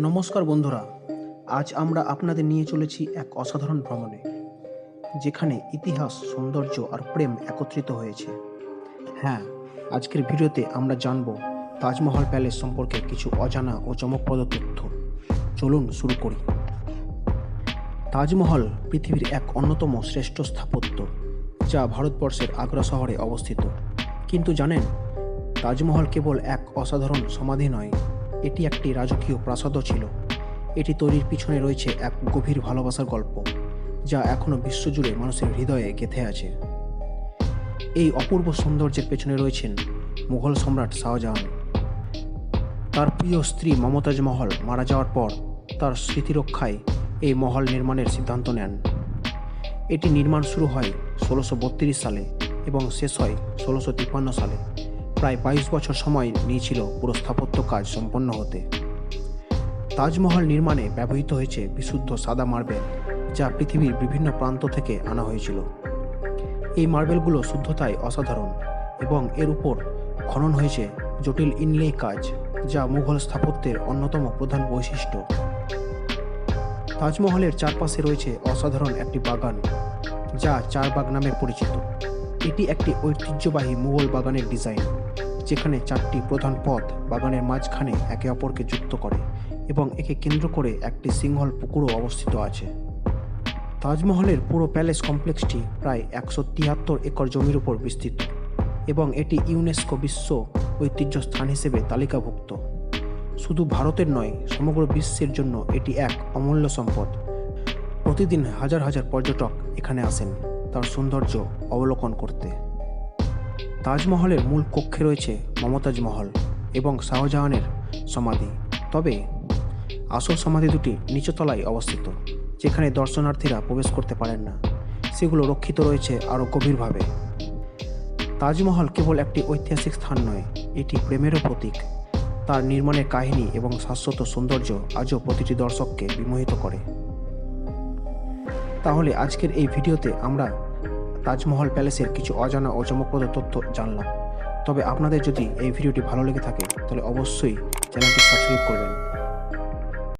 নমস্কার বন্ধুরা, আজ আমরা আপনাদের নিয়ে চলেছি এক অসাধারণ ভ্রমণে, যেখানে ইতিহাস, সৌন্দর্য আর প্রেম একত্রিত হয়েছে। হ্যাঁ আজকের ভিডিওতে আমরা জানব তাজমহল প্যালেস সম্পর্কে কিছু অজানা ও চমকপ্রদ তথ্য। চলুন শুরু করি। তাজমহল পৃথিবীর এক অন্যতম শ্রেষ্ঠ স্থাপত্য, যা ভারতবর্ষের আগ্রা শহরে অবস্থিত। কিন্তু জানেন, তাজমহল কেবল এক অসাধারণ সমাধি নয় এটি একটি রাজকীয় প্রাসাদও ছিল। এটি তৈরির পিছনে রয়েছে এক গভীর ভালোবাসার গল্প, যা এখনও বিশ্বজুড়ে মানুষের হৃদয়ে গেঁথে আছে। এই অপূর্ব সৌন্দর্যের পেছনে রয়েছেন মুঘল সম্রাট শাহজাহান। তার প্রিয় স্ত্রী মমতাজ মহল মারা যাওয়ার পর তার স্মৃতিরক্ষায় এই মহল নির্মাণের সিদ্ধান্ত নেন। এটি নির্মাণ শুরু হয় ষোলোশো সালে এবং শেষ হয় ষোলোশো সালে। প্রায় বাইশ বছর সময় নিয়েছিল পুরো স্থাপত্য কাজ সম্পন্ন হতে। তাজমহল নির্মাণে ব্যবহৃত হয়েছে বিশুদ্ধ সাদা মার্বেল, যা পৃথিবীর বিভিন্ন প্রান্ত থেকে আনা হয়েছিল। এই মার্বেলগুলো শুদ্ধতায় অসাধারণ এবং এর উপর খনন হয়েছে জটিল ইনলে কাজ, যা মুঘল স্থাপত্যের অন্যতম প্রধান বৈশিষ্ট্য। তাজমহলের চারপাশে রয়েছে অসাধারণ একটি বাগান, যা চারবাগ নামে পরিচিত। এটি একটি ঐতিহ্যবাহী মুঘল বাগানের ডিজাইন। যেখানে চারটি প্রধান পথ বাগানের মাঝখানে একে অপরকে যুক্ত করে এবং একে কেন্দ্র করে একটি সিংহল পুকুরও অবস্থিত আছে। তাজমহলের পুরো প্যালেস কমপ্লেক্সটি প্রায় একশো তিয়াত্তর একর জমির উপর বিস্তৃত এবং এটি ইউনেস্কো বিশ্ব ঐতিহ্য স্থান হিসেবে তালিকাভুক্ত। শুধু ভারতের নয়, সমগ্র বিশ্বের জন্য এটি এক অমূল্য সম্পদ। প্রতিদিন হাজার হাজার পর্যটক এখানে আসেন, তার সৌন্দর্য অবলোকন করতে। তাজমহলের মূল কক্ষে রয়েছে মমতাজ মহল এবং শাহজাহানের সমাধি। তবে আসল সমাধি দুটি নিচতলায় অবস্থিত, যেখানে দর্শনার্থীরা প্রবেশ করতে পারেন না। সেগুলো রক্ষিত রয়েছে আরও গভীরভাবে। তাজমহল কেবল একটি ঐতিহাসিক স্থান নয়, এটি প্রেমেরও প্রতীক। তার নির্মাণের কাহিনী এবং শাশ্বত সৌন্দর্য আজও প্রতিটি দর্শককে বিমোহিত করে। তাহলে আজকের এই ভিডিওতে আমরা তাজমহল প্যালেসের কিছু অজানা ও চমকপ্রদ তথ্য জানলাম। তবে আপনাদের যদি এই ভিডিওটি ভালো লেগে থাকে, তাহলে অবশ্যই চ্যানেলটি সাবস্ক্রাইব করবেন।